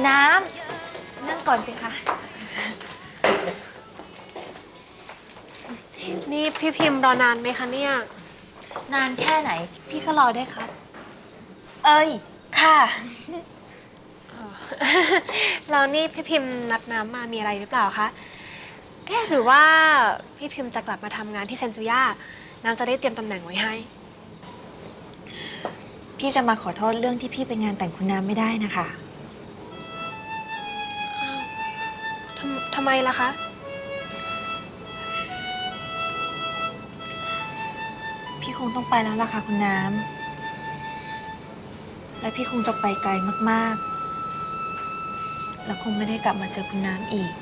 คุณน้ำนั่งก่อนสิคะ นี่พี่พิมพ์รอนานไหมคะเนี่ย นานแค่ไหน พี่ก็รอได้ครับ เอ้ย ค่ะ แล้วนี่พี่พิมพ์นัดน้ำมามีอะไรหรือเปล่าคะ เอ๊ะหรือว่าพี่พิมพ์จะกลับมาทำงานที่เซนซูย่าน้ำจะได้เตรียมตำแหน่งไว้ให้ พี่จะมาขอโทษเรื่องที่พี่ไปงานแต่งคุณน้ำไม่ได้นะคะำทำไมล่ะคะ พี่คงต้องไปแล้วล่ะค่ะคุณน้ำ และพี่คงจะไปไกลมากๆ แล้วคงไม่ได้กลับมาเจอคุณน้ำอีก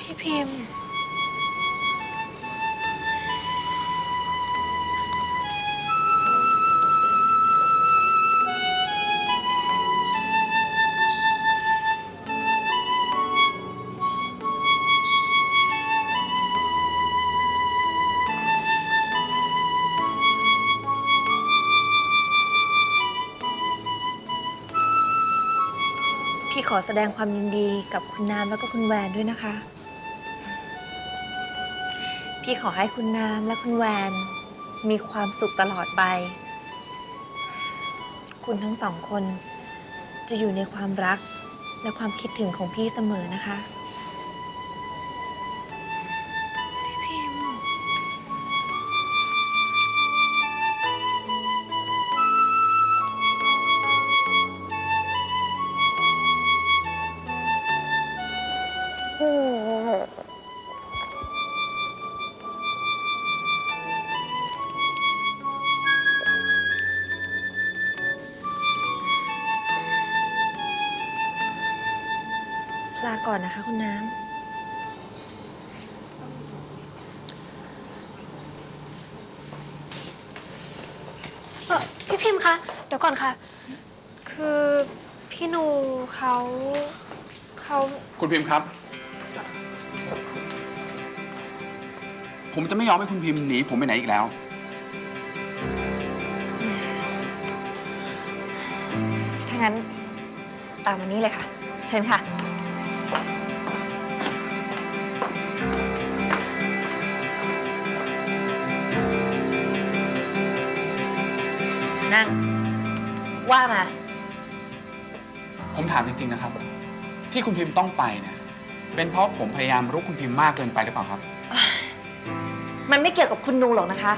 พี่พิมพ์ พี่ขอแสดงความยินดีกับคุณน้ำแล้วก็คุณแวนด้วยนะคะ พี่ขอให้คุณน้ำและคุณแวน มีความสุขตลอดไป คุณทั้งสองคน จะอยู่ในความรักและความคิดถึงของพี่เสมอนะคะ ลาก่อนนะคะ คุณน้เอ่อพี่พิมพ์คะ เดี๋ยวก่อนค่ะ คือพี่นูเขาเขาคุณพิมพ์ครับ ผมจะไม่ยอมให้คุณพิมพ์หนีผมไปไหนอีกแล้วำถ้างั้นตามมานี้เลยค่ะ เชิญค่ะ นั่ง ว่ามา ผมถามจริงๆนะครับ ที่คุณพิมพ์ต้องไปเนี่ยเป็นเพราะผมพยายามรุกคุณพิมพ์มากเกินไปหรือเปล่าครับ มันไม่เกี่ยวกับคุณนูหรอกนะคะ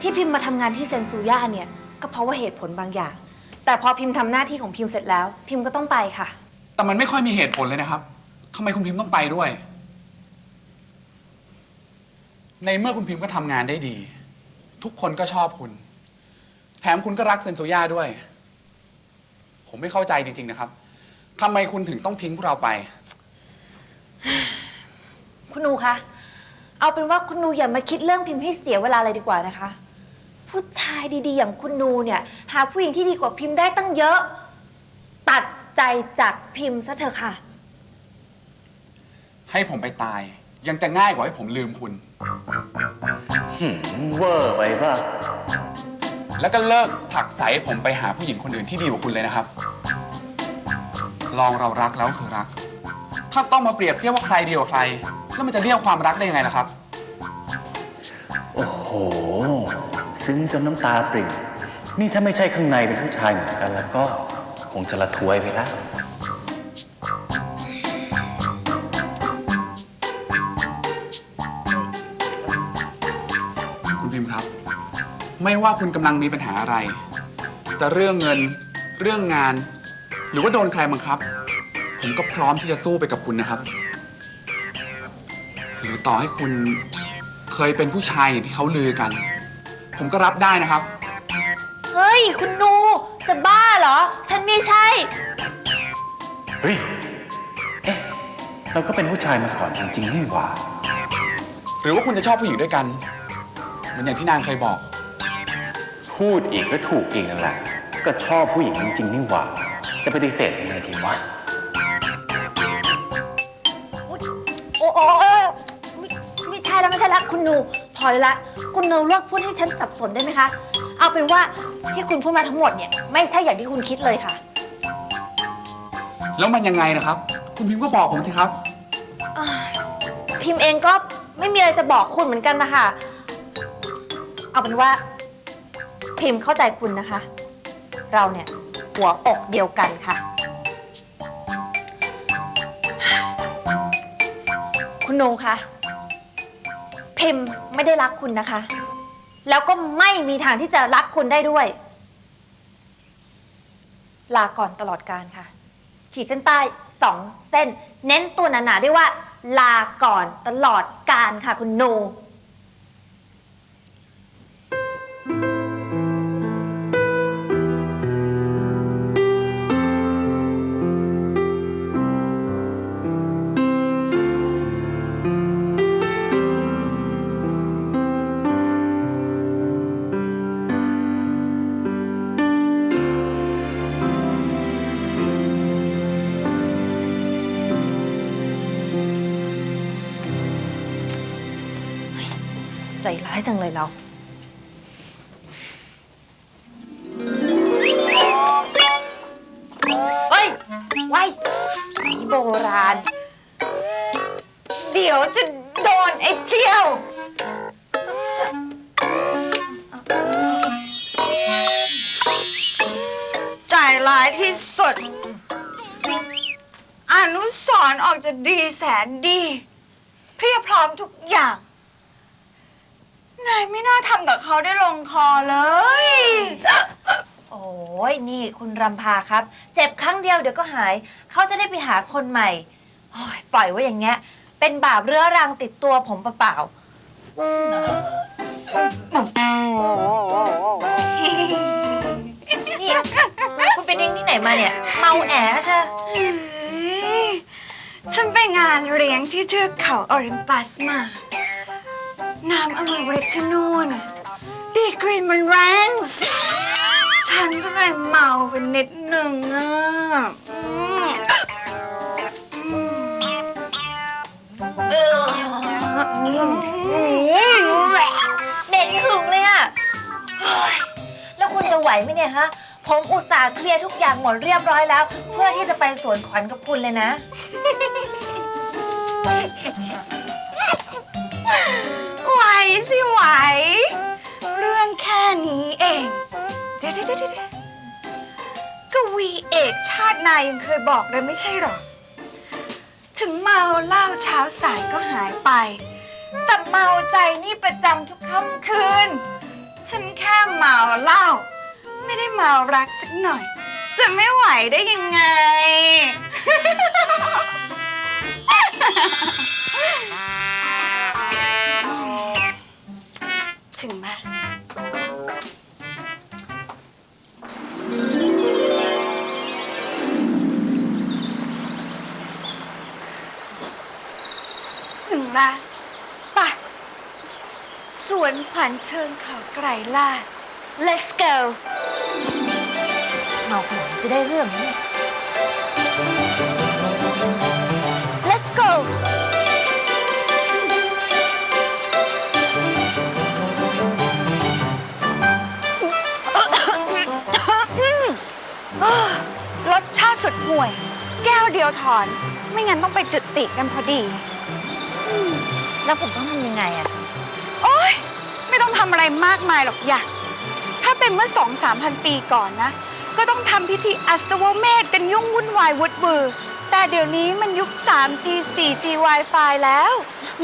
ที่พิมพ์มาทำงานที่เซนซูย่าเนี่ย ก็เพราะว่าเหตุผลบางอย่าง แต่พอพิมพ์ทำหน้าที่ของพิมพ์เสร็จแล้ว พิมพ์ก็ต้องไปค่ะ แต่มันไม่ค่อยมีเหตุผลเลยนะครับทำไมคุณพิมพ์ต้องไปด้วย ในเมื่อคุณพิมพ์ก็ทำงานได้ดี ทุกคนก็ชอบคุณ แถมคุณก็รักเซนโซย่าด้วย ผมไม่เข้าใจจริง ๆ นะครับทำไมคุณถึงต้องทิ้งพวกเราไป คุณนูคะ เอาเป็นว่าคุณนูอย่ามาคิดเรื่องพิมพ์ให้เสียเวลาเลยดีกว่านะคะ ผู้ชายดีๆ อย่างคุณนูเนี่ย หาผู้หญิงที่ดีกว่าพิมพ์ได้ตั้งเยอะ ตัดใจจากพิมพ์ซะเถอะค่ะ ให้ผมไปตาย ยังจะง่ายกว่าให้ผมลืมคุณเวอร์ไปป่ะ แล้วก็เลิกผลักไสผมไปหาผู้หญิงคนอื่นที่ดีกว่าคุณเลยนะครับ ลองเรารักแล้วคือรัก ถ้าต้องมาเปรียบเทียบว่าใครดีกว่าใคร แล้วมันจะเรียกความรักได้ยังไงล่ะครับ โอ้โห ซึ้งจนน้ำตาปริ่มนี่ถ้าไม่ใช่ข้างในเป็นผู้ชายเหมือนกันแล้วก็คงจะละทวยไปแล้ว ไม่ว่าคุณกำลังมีปัญหาอะไร จะเรื่องเงิน เรื่องงาน หรือว่าโดนใครบังคับ ผมก็พร้อมที่จะสู้ไปกับคุณนะครับ หรือต่อให้คุณเคยเป็นผู้ชายอย่างที่เขาลือกัน ผมก็รับได้นะครับ เฮ้ย คุณนู จะบ้าเหรอ ฉันไม่ใช่ เฮ้ย เอ๊ะ เราก็เป็นผู้ชายมาก่อนจริงๆนี่หว่า หรือว่าคุณจะชอบผู้หญิงด้วยกัน เหมือนอย่างที่นางเคยบอก พูดอีกก็ถูกอีกนั่นแหละ ก็ชอบผู้หญิงจริงๆนี่หว่า จะปฏิเสธยังไงดีวะโอ้โอ้โอ้ไม่ไม่ใช่แล้วไม่ใช่แล้วคุณนู พอเลยละ คุณนูเลิกพูดให้ฉันสับสนได้ไหมคะ เอาเป็นว่าที่คุณพูดมาทั้งหมดเนี่ยไม่ใช่อย่างที่คุณคิดเลยค่ะ แล้วมันยังไงนะครับ คุณพิมพ์ก็บอกผมสิครับ พิมพ์เองก็ไม่มีอะไรจะบอกคุณเหมือนกันนะคะ เอาเป็นว่า พิมพ์เข้าใจคุณนะคะ เราเนี่ยหัวอกเดียวกันค่ะ คุณโนคะพิมพ์ไม่ได้รักคุณนะคะ แล้วก็ไม่มีทางที่จะรักคุณได้ด้วย ลาก่อนตลอดการค่ะ ขีดเส้นใต้สองเส้น เน้นตัวหนาๆด้วยว่า ลาก่อนตลอดการค่ะคุณโน ใจร้ายจังเลยเรา เฮ้ยไว้ผีโบราณ เดี๋ยวจะโดนไอ้เที่ยวจ่ายร้ายที่สุด อนุสรณ์ออกจะดีแสนดี เพียบพร้อมทุกอย่าง นายไม่น่าทำกับเขาได้ลงคอเลย โอ้ยนี่คุณรำพาครับ เจ็บครั้งเดียวเดี๋ยวก็หาย เขาจะได้ไปหาคนใหม่โอ้ยปล่อยไว้อย่างเงี้ย เป็นบาปเรื้อรังติดตัวผมเปล่าๆนี่คุณไปดิ้งที่ไหนมาเนี่ย เมาแอใช่ฉันไปงานเลี้ยงที่เทือกเขาออริมปัสมา น้ำอมฤตที่นู่นดีกรีมันแรงส์ฉันก็เลยเมาไปนิดหนึ่งอะอืมอืมเด่นหึงเลยอะเฮ้ยแล้วคุณจะไหวไหมเนี่ยฮะ ผมอุตส่าห์เคลียร์ทุกอย่างหมดเรียบร้อยแล้ว เพื่อที่จะไปสวนขวัญกับคุณเลยนะ สิไหว เรื่องแค่นี้เองเดี๋ยวเดี๋ยวเดี๋ยวเดี๋ยวกวีเอกชาตินายยังเคยบอกเลยไม่ใช่หรอ ถึงเมาเหล้าเช้าสายก็หายไป แต่เมาใจนี่ประจำทุกค่ำคืน ฉันแค่เมาเหล้าไม่ได้เมารักสักหน่อย จะไม่ไหวได้ยังไง ถึงไหมถึงละไปะสวนขวัญเชิงเขาไกรลาด let's go เมาขนาดนี้จะได้เรื่องไหมเนี่ย ชาติสุดห่วย แก้วเดียวถอน ไม่งั้นต้องไปจุดติกันพอดี แล้วผมต้องทำยังไงอะโอ๊ย ไม่ต้องทำอะไรมากมายหรอกอย่าถ้าเป็นเมื่อสองสามพันปีก่อนนะ ก็ต้องทำพิธีอัศวเมธกันยุ่งวุ่นวายวุดวือ แต่เดี๋ยวนี้มันยุค 3G 4G Wi-Fi แล้ว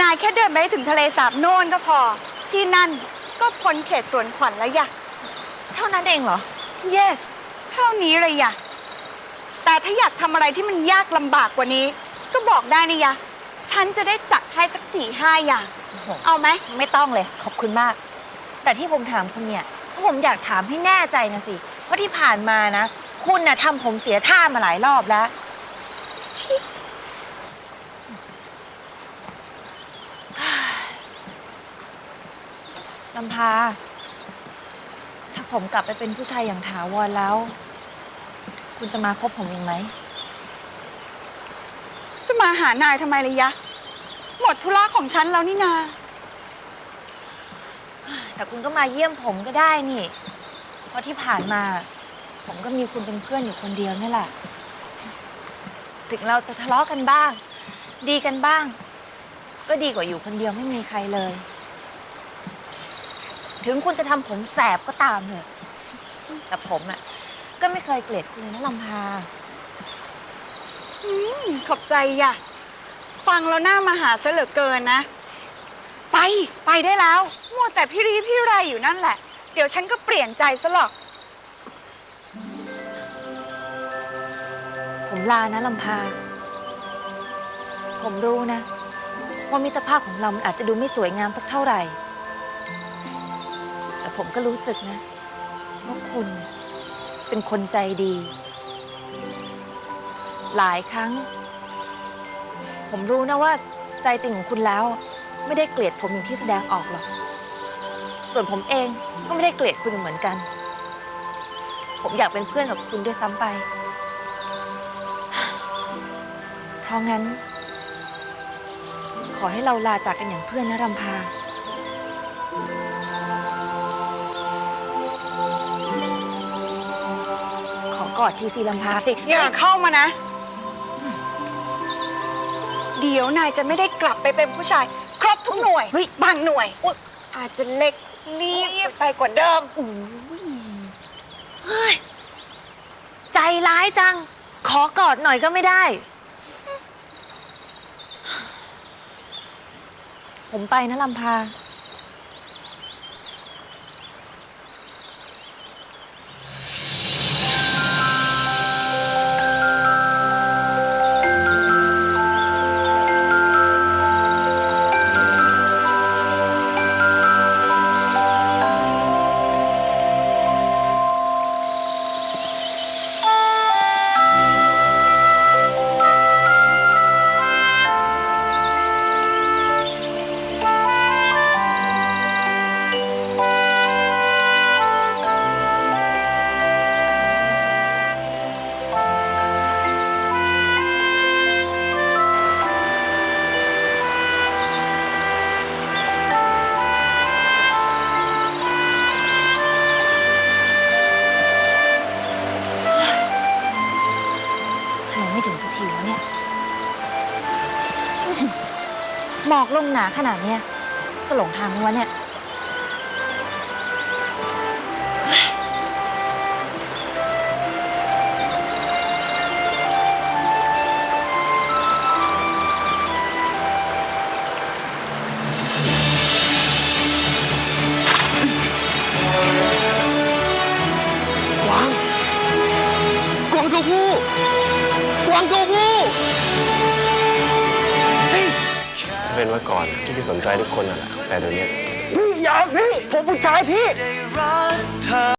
นายแค่เดินไปให้ถึงทะเลสาบโน่นก็พอ ที่นั่นก็พ้นเขตสวนขวัญแล้วอย่าเท่านั้นเองเหรอ yes เท่านี้เลยอย่า แต่ถ้าอยากทำอะไรที่มันยากลำบากกว่านี้ ก็บอกได้นะยะ ฉันจะได้จัดให้สักสี่ห้าอย่าง เอาไหม ไม่ต้องเลย ขอบคุณมาก แต่ที่ผมถามคุณเนี่ยเพราะผมอยากถามให้แน่ใจนะสิเพราะที่ผ่านมานะ คุณน่ะทำผมเสียท่ามาหลายรอบแล้ว ชิลำพา ถ้าผมกลับไปเป็นผู้ชายอย่างถาวรแล้ว คุณจะมาคบผมอีกไหม จะมาหานายทำไมเลยยะ หมดธุระของฉันแล้วนี่นา แต่คุณก็มาเยี่ยมผมก็ได้นี่ เพราะที่ผ่านมา ผมก็มีคุณเป็นเพื่อนอยู่คนเดียวนี่แหละ ถึงเราจะทะเลาะกันบ้าง ดีกันบ้าง ก็ดีกว่าอยู่คนเดียวไม่มีใครเลย ถึงคุณจะทำผมแสบก็ตามเถอะแต่ผมอะ ก็ไม่เคยเกลียดคุณเลยนะลำพาขอบใจย่ะ ฟังแล้วหน้ามาหาซะเหลือเกินนะ ไปไปได้แล้วมัวแต่พี่รีพี่ไรอยู่นั่นแหละ เดี๋ยวฉันก็เปลี่ยนใจซะหรอก ผมลานะลำพา ผมรู้นะ ว่ามิตรภาพของเรามันอาจจะดูไม่สวยงามสักเท่าไหร่ แต่ผมก็รู้สึกนะว่าคุณ เป็นคนใจดี หลายครั้ง ผมรู้นะว่าใจจริงของคุณแล้ว ไม่ได้เกลียดผมอย่างที่แสดงออกหรอก ส่วนผมเองก็ไม่ได้เกลียดคุณเหมือนกัน ผมอยากเป็นเพื่อนกับคุณด้วยซ้ำไป เพราะงั้น ขอให้เราลาจากกันอย่างเพื่อนนะรำพา กอดทีสิลำพาสิ อย่าเข้ามานะ เดี๋ยวนายจะไม่ได้กลับไปเป็นผู้ชาย ครบทุกหน่วยเฮ้ยบางหน่วยอุ๊ยอาจจะเล็กรีบไปกว่าเดิมโอ้ยเฮ้ยใจร้ายจัง ขอกอดหน่อยก็ไม่ได้ ผมไปนะลำพา อกลงหนาขนาดเนี้ยจะหลงทางไหมวะเนี่ย สนใจทุกคนน่ะแหละแต่เดี๋ยวนี้ พี่อย่าพี่ผมผู้ชายพี่ได้รักเธอ